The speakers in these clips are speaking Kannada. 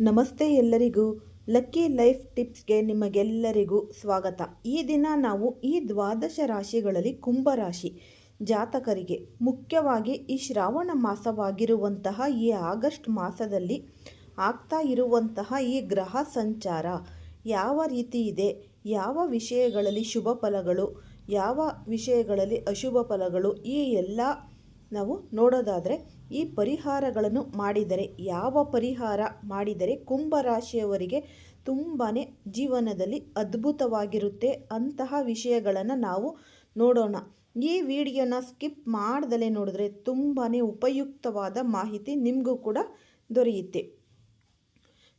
ನಮಸ್ತೆ ಎಲ್ಲರಿಗೂ ಲಕ್ಕಿ ಲೈಫ್ ಟಿಪ್ಸ್ಗೆ ನಿಮಗೆಲ್ಲರಿಗೂ ಸ್ವಾಗತ. ಈ ದಿನ ನಾವು ಈ ದ್ವಾದಶ ರಾಶಿಗಳಲ್ಲಿ ಕುಂಭರಾಶಿ ಜಾತಕರಿಗೆ, ಮುಖ್ಯವಾಗಿ ಈ ಶ್ರಾವಣ ಮಾಸವಾಗಿರುವಂತಹ ಈ ಆಗಸ್ಟ್ ಮಾಸದಲ್ಲಿ ಆಗ್ತಾ ಇರುವಂತಹ ಈ ಗ್ರಹ ಸಂಚಾರ ಯಾವ ರೀತಿ ಇದೆ, ಯಾವ ವಿಷಯಗಳಲ್ಲಿ ಶುಭ ಫಲಗಳು, ಯಾವ ವಿಷಯಗಳಲ್ಲಿ ಅಶುಭ ಫಲಗಳು, ಈ ಎಲ್ಲ ನಾವು ನೋಡೋದಾದರೆ ಈ ಪರಿಹಾರಗಳನ್ನು ಮಾಡಿದರೆ, ಯಾವ ಪರಿಹಾರ ಮಾಡಿದರೆ ಕುಂಭ ರಾಶಿಯವರಿಗೆ ತುಂಬಾ ಜೀವನದಲ್ಲಿ ಅದ್ಭುತವಾಗಿರುತ್ತೆ ಅಂತಹ ವಿಷಯಗಳನ್ನು ನಾವು ನೋಡೋಣ. ಈ ವಿಡಿಯೋನ ಸ್ಕಿಪ್ ಮಾಡ್ದಲೇ ನೋಡಿದ್ರೆ ತುಂಬಾ ಉಪಯುಕ್ತವಾದ ಮಾಹಿತಿ ನಿಮಗೂ ಕೂಡ ದೊರೆಯುತ್ತೆ.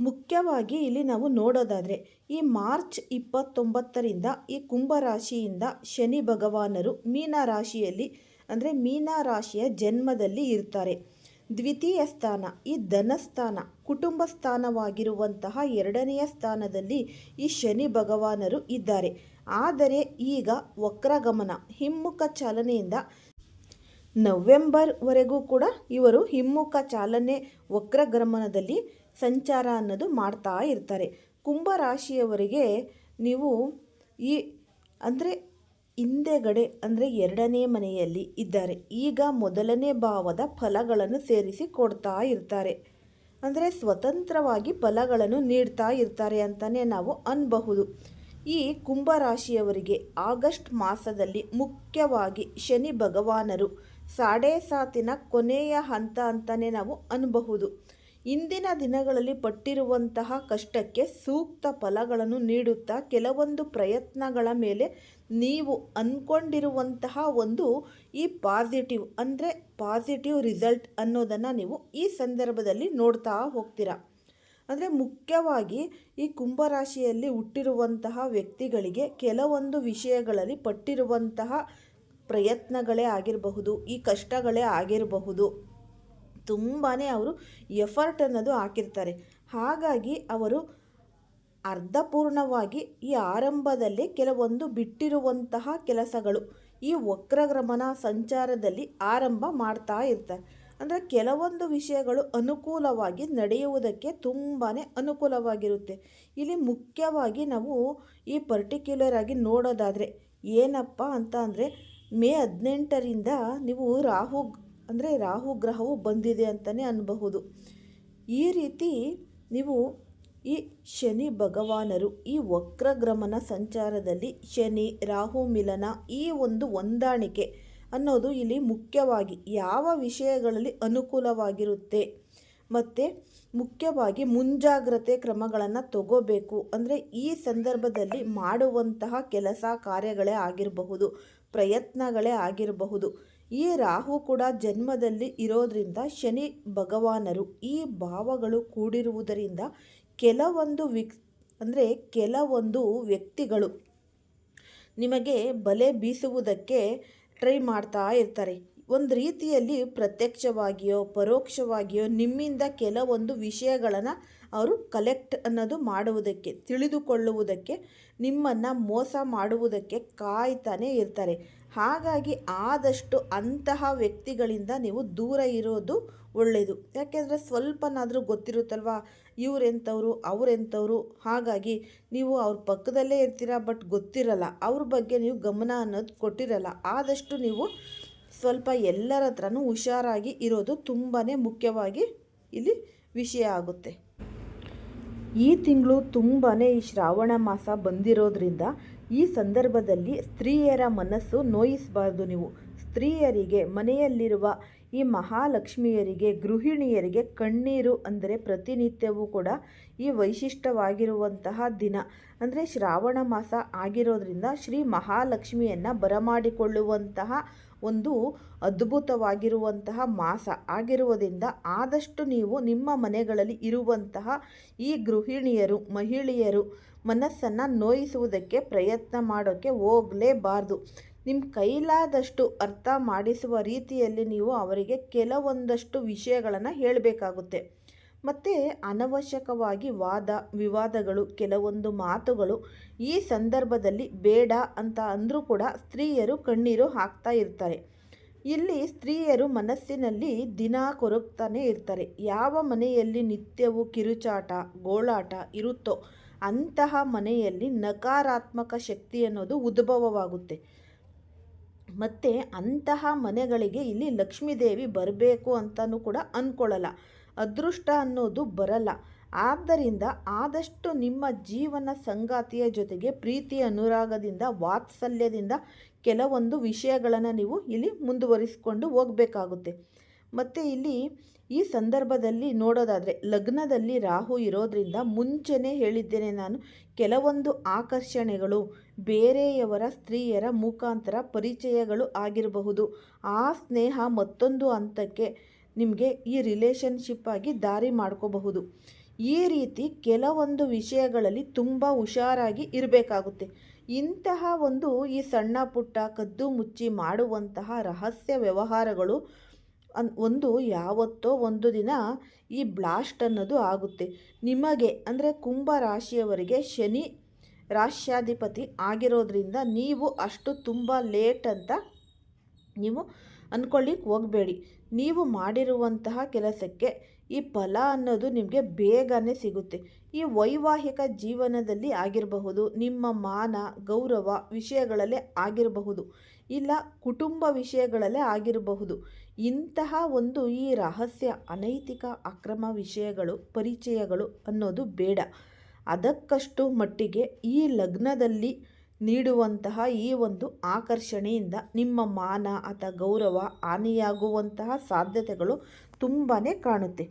ಮುಖ್ಯವಾಗಿ ಇಲ್ಲಿ ನಾವು ನೋಡೋದಾದರೆ, ಈ ಮಾರ್ಚ್ ಇಪ್ಪತ್ತೊಂಬತ್ತರಿಂದ ಈ ಕುಂಭರಾಶಿಯಿಂದ ಶನಿ ಭಗವಾನರು ಮೀನ ರಾಶಿಯಲ್ಲಿ ಅಂದರೆ ಮೀನ ರಾಶಿಯ ಜನ್ಮದಲ್ಲಿ ಇರ್ತಾರೆ. ದ್ವಿತೀಯ ಸ್ಥಾನ, ಈ ಧನಸ್ಥಾನ ಕುಟುಂಬ ಸ್ಥಾನವಾಗಿರುವಂತಹ ಎರಡನೆಯ ಸ್ಥಾನದಲ್ಲಿ ಈ ಶನಿ ಭಗವಾನರು ಇದ್ದಾರೆ. ಆದರೆ ಈಗ ವಕ್ರಗಮನ ಹಿಮ್ಮುಖ ಚಾಲನೆಯಿಂದ ನವೆಂಬರ್ವರೆಗೂ ಕೂಡ ಇವರು ಹಿಮ್ಮುಖ ಚಾಲನೆ ವಕ್ರಗಮನದಲ್ಲಿ ಸಂಚಾರ ಅನ್ನೋದು ಮಾಡ್ತಾ ಇರ್ತಾರೆ. ಕುಂಭರಾಶಿಯವರಿಗೆ ನೀವು ಈ ಅಂದರೆ ಹಿಂದೆಗಡೆ ಅಂದರೆ ಎರಡನೇ ಮನೆಯಲ್ಲಿ ಇದ್ದಾರೆ. ಈಗ ಮೊದಲನೇ ಭಾವದ ಫಲಗಳನ್ನು ಸೇರಿಸಿ ಕೊಡ್ತಾ ಇರ್ತಾರೆ. ಅಂದರೆ ಸ್ವತಂತ್ರವಾಗಿ ಫಲಗಳನ್ನು ನೀಡ್ತಾ ಇರ್ತಾರೆ ಅಂತಲೇ ನಾವು ಅನ್ಬಹುದು. ಈ ಕುಂಭರಾಶಿಯವರಿಗೆ ಆಗಸ್ಟ್ ಮಾಸದಲ್ಲಿ ಮುಖ್ಯವಾಗಿ ಶನಿ ಭಗವಾನರು ಸಾಡೆ ಸಾತಿನ ಕೊನೆಯ ಹಂತ ಅಂತಲೇ ನಾವು ಅನ್ಬಹುದು. ಇಂದಿನ ದಿನಗಳಲ್ಲಿ ಪಟ್ಟಿರುವಂತಹ ಕಷ್ಟಕ್ಕೆ ಸೂಕ್ತ ಫಲಗಳನ್ನು ನೀಡುತ್ತಾ ಕೆಲವೊಂದು ಪ್ರಯತ್ನಗಳ ಮೇಲೆ ನೀವು ಅಂದ್ಕೊಂಡಿರುವಂತಹ ಒಂದು ಈ ಪಾಸಿಟಿವ್ ಅಂದರೆ ಪಾಸಿಟಿವ್ ರಿಸಲ್ಟ್ ಅನ್ನೋದನ್ನು ನೀವು ಈ ಸಂದರ್ಭದಲ್ಲಿ ನೋಡ್ತಾ ಹೋಗ್ತೀರಾ? ಅಂದರೆ ಮುಖ್ಯವಾಗಿ ಈ ಕುಂಭರಾಶಿಯಲ್ಲಿ ಹುಟ್ಟಿರುವಂತಹ ವ್ಯಕ್ತಿಗಳಿಗೆ ಕೆಲವೊಂದು ವಿಷಯಗಳಲ್ಲಿ ಪಟ್ಟಿರುವಂತಹ ಪ್ರಯತ್ನಗಳೇ ಆಗಿರಬಹುದು, ಈ ಕಷ್ಟಗಳೇ ಆಗಿರಬಹುದು. ತುಂಬಾ ಅವರು ಎಫರ್ಟ್ ಅನ್ನೋದು ಹಾಕಿರ್ತಾರೆ. ಹಾಗಾಗಿ ಅವರು ಅರ್ಧಪೂರ್ಣವಾಗಿ ಈ ಆರಂಭದಲ್ಲಿ ಕೆಲವೊಂದು ಬಿಟ್ಟಿರುವಂತಹ ಕೆಲಸಗಳು. ಈ ವಕ್ರಗಮನ ಸಂಚಾರದಲ್ಲಿ ಆರಂಭ ಮಾಡ್ತಾ ಇರ್ತಾರೆ. ಅಂದರೆ ಕೆಲವೊಂದು ವಿಷಯಗಳು ಅನುಕೂಲವಾಗಿ ನಡೆಯುವುದಕ್ಕೆ ತುಂಬಾ ಅನುಕೂಲವಾಗಿರುತ್ತೆ. ಇಲ್ಲಿ ಮುಖ್ಯವಾಗಿ ನಾವು ಈ ಪರ್ಟಿಕ್ಯುಲರ್ ಆಗಿ ನೋಡೋದಾದರೆ ಏನಪ್ಪ ಅಂತ ಅಂದರೆ ಮೇ ಹದಿನೆಂಟರಿಂದ ನೀವು ರಾಹು ಅಂದರೆ ರಾಹು ಗ್ರಹವು ಬಂದಿದೆ ಅಂತಲೇ ಅನ್ನಬಹುದು ಈ ರೀತಿ ನೀವು ಈ ಶನಿ ಭಗವಾನರು ಈ ವಕ್ರಗ್ರಮನ ಸಂಚಾರದಲ್ಲಿ ಶನಿ, ರಾಹು, ಮಿಲನ ಈ ಒಂದು ಹೊಂದಾಣಿಕೆ ಅನ್ನೋದು ಇಲ್ಲಿ ಮುಖ್ಯವಾಗಿ ಯಾವ ವಿಷಯಗಳಲ್ಲಿ ಅನುಕೂಲವಾಗಿರುತ್ತೆ. ಮತ್ತು ಮುಖ್ಯವಾಗಿ ಮುಂಜಾಗ್ರತೆ ಕ್ರಮಗಳನ್ನು ತಗೋಬೇಕು. ಅಂದರೆ ಈ ಸಂದರ್ಭದಲ್ಲಿ ಮಾಡುವಂತಹ ಕೆಲಸ ಕಾರ್ಯಗಳೇ ಆಗಿರಬಹುದು, ಪ್ರಯತ್ನಗಳೇ ಆಗಿರಬಹುದು. ಈ ರಾಹು ಕೂಡ ಜನ್ಮದಲ್ಲಿ ಇರೋದರಿಂದ ಶನಿ ಭಗವಾನರು ಈ ಭಾವಗಳು ಕೂಡಿರುವುದರಿಂದ ಕೆಲವೊಂದು ವಿಕ್, ಅಂದರೆ ಕೆಲವೊಂದು ವ್ಯಕ್ತಿಗಳು ನಿಮಗೆ ಬಲೆ ಬೀಸುವುದಕ್ಕೆ ಟ್ರೈ ಮಾಡ್ತಾ ಇರ್ತಾರೆ. ಒಂದು ರೀತಿಯಲ್ಲಿ ಪ್ರತ್ಯಕ್ಷವಾಗಿಯೋ, ಪರೋಕ್ಷವಾಗಿಯೋ ನಿಮ್ಮಿಂದ ಕೆಲವೊಂದು ವಿಷಯಗಳನ್ನು ಅವರು ಕಲೆಕ್ಟ್ ಅನ್ನೋದು ಮಾಡುವುದಕ್ಕೆ, ತಿಳಿದುಕೊಳ್ಳುವುದಕ್ಕೆ, ನಿಮ್ಮನ್ನು ಮೋಸ ಮಾಡುವುದಕ್ಕೆ ಕಾಯ್ತಾನೆ ಇರ್ತಾರೆ. ಹಾಗಾಗಿ ಆದಷ್ಟು ಅಂತಹ ವ್ಯಕ್ತಿಗಳಿಂದ ನೀವು ದೂರ ಇರೋದು ಒಳ್ಳೆಯದು ಯಾಕೆಂದರೆ ಸ್ವಲ್ಪನಾದರೂ ಗೊತ್ತಿರುತ್ತಲ್ವ? ಇವರೆಂಥವ್ರು, ಅವರೆಂಥವ್ರು. ಹಾಗಾಗಿ ನೀವು ಅವ್ರ ಪಕ್ಕದಲ್ಲೇ ಇರ್ತೀರ, ಬಟ್ ಗೊತ್ತಿರಲ್ಲ. ಅವ್ರ ಬಗ್ಗೆ ನೀವು ಗಮನ ಅನ್ನೋದು ಕೊಟ್ಟಿರಲ್ಲ. ಆದಷ್ಟು ನೀವು ಸ್ವಲ್ಪ ಎಲ್ಲರ ಹತ್ರನೂ ಹುಷಾರಾಗಿ ಇರೋದು ತುಂಬಾ ಮುಖ್ಯವಾಗಿ ಇಲ್ಲಿ ವಿಷಯ ಆಗುತ್ತೆ. ಈ ತಿಂಗಳು ತುಂಬಾ ಈ ಶ್ರಾವಣ ಮಾಸ ಬಂದಿರೋದ್ರಿಂದ ಈ ಸಂದರ್ಭದಲ್ಲಿ ಸ್ತ್ರೀಯರ ಮನಸ್ಸು ನೋಯಿಸಬಾರ್ದು ನೀವು. ಸ್ತ್ರೀಯರಿಗೆ ಮನೆಯಲ್ಲಿರುವ ಈ ಮಹಾಲಕ್ಷ್ಮಿಯರಿಗೆ, ಗೃಹಿಣಿಯರಿಗೆ ಕಣ್ಣೀರು ಅಂದರೆ ಪ್ರತಿನಿತ್ಯವೂ ಕೂಡ ಈ ವೈಶಿಷ್ಟ್ಯವಾಗಿರುವಂತಹ ದಿನ. ಅಂದರೆ ಶ್ರಾವಣ ಮಾಸ ಆಗಿರೋದ್ರಿಂದ ಶ್ರೀ ಮಹಾಲಕ್ಷ್ಮಿಯನ್ನು ಬರಮಾಡಿಕೊಳ್ಳುವಂತಹ ಒಂದು ಅದ್ಭುತವಾಗಿರುವಂತಹ ಮಾಸ ಆಗಿರುವುದರಿಂದ ಆದಷ್ಟು ನೀವು ನಿಮ್ಮ ಮನೆಗಳಲ್ಲಿ ಇರುವಂತಹ ಈ ಗೃಹಿಣಿಯರು, ಮಹಿಳೆಯರು ಮನಸ್ಸನ್ನು ನೋಯಿಸುವುದಕ್ಕೆ ಪ್ರಯತ್ನ ಮಾಡೋಕ್ಕೆ ಹೋಗಲೇಬಾರ್ದು. ನಿಮ್ಮ ಕೈಲಾದಷ್ಟು ಅರ್ಥ ಮಾಡಿಸುವ ರೀತಿಯಲ್ಲಿ ನೀವು ಅವರಿಗೆ ಕೆಲವೊಂದಷ್ಟು ವಿಷಯಗಳನ್ನು ಹೇಳಬೇಕಾಗುತ್ತೆ. ಮತ್ತು ಅನವಶ್ಯಕವಾಗಿ ವಾದ, ವಿವಾದಗಳು, ಕೆಲವೊಂದು ಮಾತುಗಳು ಈ ಸಂದರ್ಭದಲ್ಲಿ ಬೇಡ ಅಂತ ಅಂದರೂ ಕೂಡ ಸ್ತ್ರೀಯರು ಕಣ್ಣೀರು ಹಾಕ್ತಾ ಇರ್ತಾರೆ. ಇಲ್ಲಿ ಸ್ತ್ರೀಯರು ಮನಸ್ಸಿನಲ್ಲಿ ದಿನ ಕೊರಗ್ತಾನೆ ಇರ್ತಾರೆ. ಯಾವ ಮನೆಯಲ್ಲಿ ನಿತ್ಯವೂ ಕಿರುಚಾಟ, ಗೋಳಾಟ ಇರುತ್ತೋ ಅಂತಹ ಮನೆಯಲ್ಲಿ ನಕಾರಾತ್ಮಕ ಶಕ್ತಿ ಅನ್ನೋದು ಉದ್ಭವವಾಗುತ್ತೆ. ಮತ್ತು ಅಂತಹ ಮನೆಗಳಿಗೆ ಇಲ್ಲಿ ಲಕ್ಷ್ಮೀದೇವಿ ಬರಬೇಕು ಅಂತಲೂ ಕೂಡ ಅಂದ್ಕೊಳ್ಳಲ್ಲ ಅದೃಷ್ಟ ಅನ್ನೋದು ಬರಲ್ಲ. ಆದ್ದರಿಂದ ಆದಷ್ಟು ನಿಮ್ಮ ಜೀವನ ಸಂಗಾತಿಯ ಜೊತೆಗೆ ಪ್ರೀತಿ ಅನುರಾಗದಿಂದ, ವಾತ್ಸಲ್ಯದಿಂದ ಕೆಲವೊಂದು ವಿಷಯಗಳನ್ನು ನೀವು ಇಲ್ಲಿ ಮುಂದುವರಿಸಿಕೊಂಡು ಹೋಗಬೇಕಾಗುತ್ತೆ. ಮತ್ತು ಇಲ್ಲಿ ಈ ಸಂದರ್ಭದಲ್ಲಿ ನೋಡೋದಾದರೆ, ಲಗ್ನದಲ್ಲಿ ರಾಹು ಇರೋದ್ರಿಂದ ಮುಂಚೆನೇ ಹೇಳಿದ್ದೇನೆ ನಾನು, ಕೆಲವೊಂದು ಆಕರ್ಷಣೆಗಳು ಬೇರೆಯವರ ಸ್ತ್ರೀಯರ ಮುಖಾಂತರ ಪರಿಚಯಗಳು ಆಗಿರಬಹುದು. ಆ ಸ್ನೇಹ ಮತ್ತೊಂದು ಹಂತಕ್ಕೆ ನಿಮಗೆ ಈ ರಿಲೇಷನ್ಶಿಪ್ ಆಗಿ ದಾರಿ ಮಾಡ್ಕೋಬಹುದು. ಈ ರೀತಿ ಕೆಲವೊಂದು ವಿಷಯಗಳಲ್ಲಿ ತುಂಬ ಹುಷಾರಾಗಿ ಇರಬೇಕಾಗುತ್ತೆ. ಇಂತಹ ಒಂದು ಈ ಸಣ್ಣ ಪುಟ್ಟ ಕದ್ದು ಮುಚ್ಚಿ ಮಾಡುವಂತಹ ರಹಸ್ಯ ವ್ಯವಹಾರಗಳು ಒಂದು ಯಾವತ್ತೋ ಒಂದು ದಿನ ಈ ಬ್ಲಾಸ್ಟ್ ಅನ್ನೋದು ಆಗುತ್ತೆ. ನಿಮಗೆ ಅಂದರೆ ಕುಂಭ ರಾಶಿಯವರಿಗೆ ಶನಿ ರಾಶ್ಯಾಧಿಪತಿ ಆಗಿರೋದ್ರಿಂದ ನೀವು ಅಷ್ಟು ತುಂಬ ಲೇಟ್ ಅಂತ ನೀವು ಅಂದ್ಕೊಳ್ಳಿಕ್ಕೆ ಹೋಗಬೇಡಿ. ನೀವು ಮಾಡಿರುವಂತಹ ಕೆಲಸಕ್ಕೆ ಈ ಫಲ ಅನ್ನೋದು ನಿಮಗೆ ಬೇಗನೆ ಸಿಗುತ್ತೆ. ಈ ವೈವಾಹಿಕ ಜೀವನದಲ್ಲಿ ಆಗಿರಬಹುದು, ನಿಮ್ಮ ಮಾನ, ಗೌರವ ವಿಷಯಗಳಲ್ಲೇ ಆಗಿರಬಹುದು, ಇಲ್ಲ ಕುಟುಂಬ ವಿಷಯಗಳಲ್ಲೇ ಆಗಿರಬಹುದು, ಇಂತಹ ಒಂದು ಈ ರಹಸ್ಯ ಅನೈತಿಕ ಅಕ್ರಮ ವಿಷಯಗಳು, ಪರಿಚಯಗಳು ಅನ್ನೋದು ಬೇಡ. ಅದಕ್ಕಷ್ಟು ಮಟ್ಟಿಗೆ ಈ ಲಗ್ನದಲ್ಲಿ ನೀಡುವಂತಹ ಈ ಒಂದು ಆಕರ್ಷಣೆಯಿಂದ ನಿಮ್ಮ ಮಾನ ಅಥವಾ ಗೌರವ ಹಾನಿಯಾಗುವಂತಹ ಸಾಧ್ಯತೆಗಳು ತುಂಬಾ ಕಾಣುತ್ತೆ.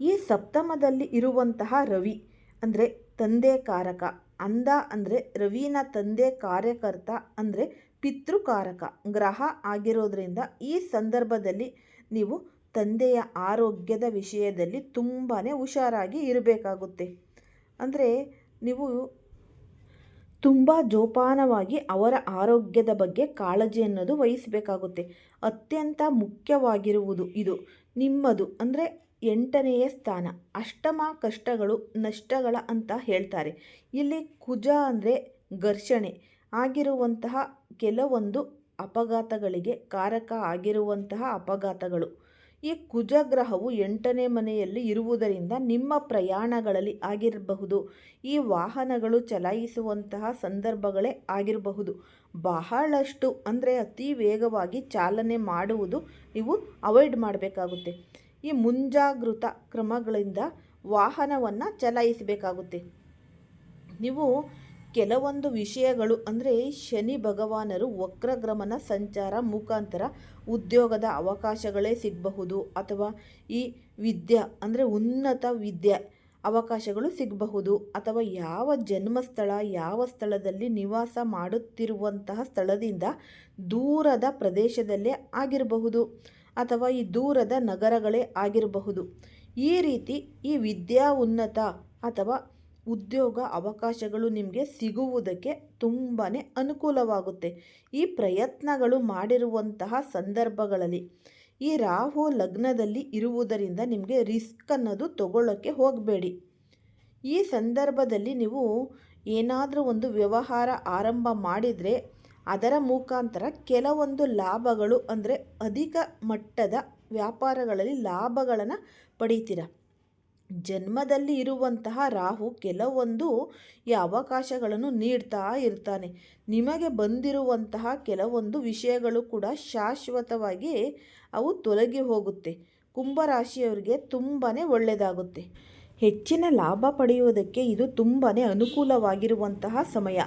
ಈ ಸಪ್ತಮದಲ್ಲಿ ಇರುವಂತಹ ರವಿ ಅಂದರೆ ತಂದೆ ಕಾರಕ, ಅಂದ ಅಂದರೆ ರವಿನ ತಂದೆ ಕಾರ್ಯಕರ್ತ ಅಂದರೆ ಪಿತೃಕಾರಕ ಗ್ರಹ ಆಗಿರೋದ್ರಿಂದ ಈ ಸಂದರ್ಭದಲ್ಲಿ ನೀವು ತಂದೆಯ ಆರೋಗ್ಯದ ವಿಷಯದಲ್ಲಿ ತುಂಬಾ ಹುಷಾರಾಗಿ ಇರಬೇಕಾಗುತ್ತೆ. ಅಂದರೆ ನೀವು ತುಂಬ ಜೋಪಾನವಾಗಿ ಅವರ ಆರೋಗ್ಯದ ಬಗ್ಗೆ ಕಾಳಜಿ ಅನ್ನೋದು ವಹಿಸಬೇಕಾಗುತ್ತೆ. ಅತ್ಯಂತ ಮುಖ್ಯವಾಗಿರುವುದು ಇದು. ನಿಮ್ಮದು ಅಂದರೆ ಎಂಟನೆಯ ಸ್ಥಾನ. ಅಷ್ಟಮ ಕಷ್ಟಗಳು, ನಷ್ಟಗಳ ಅಂತ ಹೇಳ್ತಾರೆ. ಇಲ್ಲಿ ಕುಜ ಅಂದರೆ ಘರ್ಷಣೆ. ಆಗಿರುವಂತಹ ಕೆಲವೊಂದು ಅಪಘಾತಗಳಿಗೆ ಕಾರಕ ಆಗಿರುವಂತಹ ಅಪಘಾತಗಳು. ಈ ಕುಜಗ್ರಹವು ಎಂಟನೇ ಮನೆಯಲ್ಲಿ ಇರುವುದರಿಂದ ನಿಮ್ಮ ಪ್ರಯಾಣಗಳಲ್ಲಿ ಆಗಿರಬಹುದು. ಈ ವಾಹನಗಳು ಚಲಾಯಿಸುವಂತಹ ಸಂದರ್ಭಗಳೇ ಆಗಿರಬಹುದು. ಬಹಳಷ್ಟು ಅಂದರೆ ಅತಿ ವೇಗವಾಗಿ ಚಾಲನೆ ಮಾಡುವುದು ನೀವು ಅವಾಯ್ಡ್ ಮಾಡಬೇಕಾಗುತ್ತೆ. ಈ ಮುಂಜಾಗೃತ ಕ್ರಮಗಳಿಂದ ವಾಹನವನ್ನು ಚಲಾಯಿಸಬೇಕಾಗುತ್ತೆ. ನೀವು ಕೆಲವೊಂದು ವಿಷಯಗಳು ಅಂದರೆ ಶನಿ ಭಗವಾನರು ವಕ್ರಗ್ರಮನ ಸಂಚಾರ ಮುಖಾಂತರ ಉದ್ಯೋಗದ ಅವಕಾಶಗಳೇ ಸಿಗಬಹುದು ಅಥವಾ ಈ ವಿದ್ಯೆ ಅಂದರೆ ಉನ್ನತ ವಿದ್ಯೆ ಅವಕಾಶಗಳು ಸಿಗಬಹುದು ಅಥವಾ ಯಾವ ಜನ್ಮಸ್ಥಳ, ಯಾವ ಸ್ಥಳದಲ್ಲಿ ನಿವಾಸ ಮಾಡುತ್ತಿರುವಂತಹ ಸ್ಥಳದಿಂದ ದೂರದ ಪ್ರದೇಶದಲ್ಲೇ ಆಗಿರಬಹುದು ಅಥವಾ ಈ ದೂರದ ನಗರಗಳೇ ಆಗಿರಬಹುದು. ಈ ರೀತಿ ಈ ವಿದ್ಯಾ ಉನ್ನತ ಅಥವಾ ಉದ್ಯೋಗ ಅವಕಾಶಗಳು ನಿಮಗೆ ಸಿಗುವುದಕ್ಕೆ ತುಂಬಾ ಅನುಕೂಲವಾಗುತ್ತೆ. ಈ ಪ್ರಯತ್ನಗಳು ಮಾಡಿರುವಂತಹ ಸಂದರ್ಭಗಳಲ್ಲಿ ಈ ರಾಹು ಲಗ್ನದಲ್ಲಿ ಇರುವುದರಿಂದ ನಿಮಗೆ ರಿಸ್ಕ್ ಅನ್ನೋದು ತಗೊಳ್ಳೋಕ್ಕೆ ಹೋಗಬೇಡಿ. ಈ ಸಂದರ್ಭದಲ್ಲಿ ನೀವು ಏನಾದರೂ ಒಂದು ವ್ಯವಹಾರ ಆರಂಭ ಮಾಡಿದರೆ ಅದರ ಮುಖಾಂತರ ಕೆಲವೊಂದು ಲಾಭಗಳು ಅಂದರೆ ಅಧಿಕ ಮಟ್ಟದ ವ್ಯಾಪಾರಗಳಲ್ಲಿ ಲಾಭಗಳನ್ನು ಪಡೀತೀರ. ಜನ್ಮದಲ್ಲಿ ಇರುವಂತಹ ರಾಹು ಕೆಲವೊಂದು ಈ ಅವಕಾಶಗಳನ್ನು ನೀಡ್ತಾ ಇರ್ತಾನೆ. ನಿಮಗೆ ಬಂದಿರುವಂತಹ ಕೆಲವೊಂದು ವಿಷಯಗಳು ಕೂಡ ಶಾಶ್ವತವಾಗಿ ಅವು ತೊಲಗಿ ಹೋಗುತ್ತೆ. ಕುಂಭರಾಶಿಯವರಿಗೆ ತುಂಬಾ ಒಳ್ಳೆಯದಾಗುತ್ತೆ. ಹೆಚ್ಚಿನ ಲಾಭ ಪಡೆಯುವುದಕ್ಕೆ ಇದು ತುಂಬಾ ಅನುಕೂಲವಾಗಿರುವಂತಹ ಸಮಯ.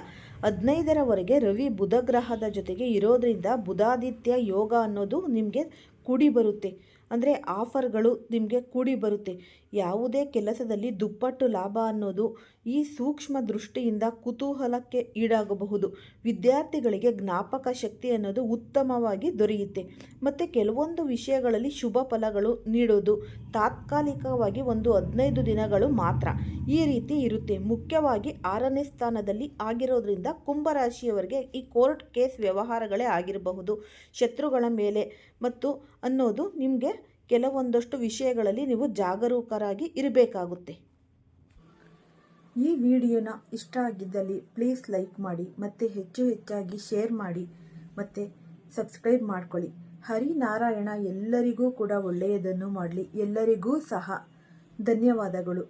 ಹದಿನೈದರವರೆಗೆ ರವಿ ಬುಧಗ್ರಹದ ಜೊತೆಗೆ ಇರೋದರಿಂದ ಬುಧಾದಿತ್ಯ ಯೋಗ ಅನ್ನೋದು ನಿಮಗೆ ಕೂಡಿ ಬರುತ್ತೆ. ಅಂದರೆ ಆಫರ್ಗಳು ನಿಮಗೆ ಕೂಡಿ ಬರುತ್ತೆ. ಯಾವುದೇ ಕೆಲಸದಲ್ಲಿ ದುಪ್ಪಟ್ಟು ಲಾಭ ಅನ್ನೋದು ಈ ಸೂಕ್ಷ್ಮ ದೃಷ್ಟಿಯಿಂದ ಕುತೂಹಲಕ್ಕೆ ಈಡಾಗಬಹುದು. ವಿದ್ಯಾರ್ಥಿಗಳಿಗೆ ಜ್ಞಾಪಕ ಶಕ್ತಿ ಅನ್ನೋದು ಉತ್ತಮವಾಗಿ ದೊರೆಯುತ್ತೆ. ಮತ್ತು ಕೆಲವೊಂದು ವಿಷಯಗಳಲ್ಲಿ ಶುಭ ಫಲಗಳು ನೀಡೋದು ತಾತ್ಕಾಲಿಕವಾಗಿ ಒಂದು ಹದಿನೈದು ದಿನಗಳು ಮಾತ್ರ ಈ ರೀತಿ ಇರುತ್ತೆ. ಮುಖ್ಯವಾಗಿ ಆರನೇ ಸ್ಥಾನದಲ್ಲಿ ಆಗಿರೋದ್ರಿಂದ ಕುಂಭರಾಶಿಯವರಿಗೆ ಈ ಕೋರ್ಟ್ ಕೇಸ್ ವ್ಯವಹಾರಗಳೇ ಆಗಿರಬಹುದು. ಶತ್ರುಗಳ ಮೇಲೆ ಮತ್ತು ಅನ್ನೋದು ನಿಮಗೆ ಕೆಲವೊಂದಷ್ಟು ವಿಷಯಗಳಲ್ಲಿ ನೀವು ಜಾಗರೂಕರಾಗಿ ಇರಬೇಕಾಗುತ್ತೆ. ಈ ವಿಡಿಯೋನ ಇಷ್ಟ ಆಗಿದ್ದಲ್ಲಿ ಪ್ಲೀಸ್ ಲೈಕ್ ಮಾಡಿ ಮತ್ತು ಹೆಚ್ಚು ಹೆಚ್ಚಾಗಿ ಶೇರ್ ಮಾಡಿ ಮತ್ತು ಸಬ್ಸ್ಕ್ರೈಬ್ ಮಾಡ್ಕೊಳ್ಳಿ. ಹರಿನಾರಾಯಣ ಎಲ್ಲರಿಗೂ ಕೂಡ ಒಳ್ಳೆಯದನ್ನು ಮಾಡಲಿ. ಎಲ್ಲರಿಗೂ ಸಹ ಧನ್ಯವಾದಗಳು.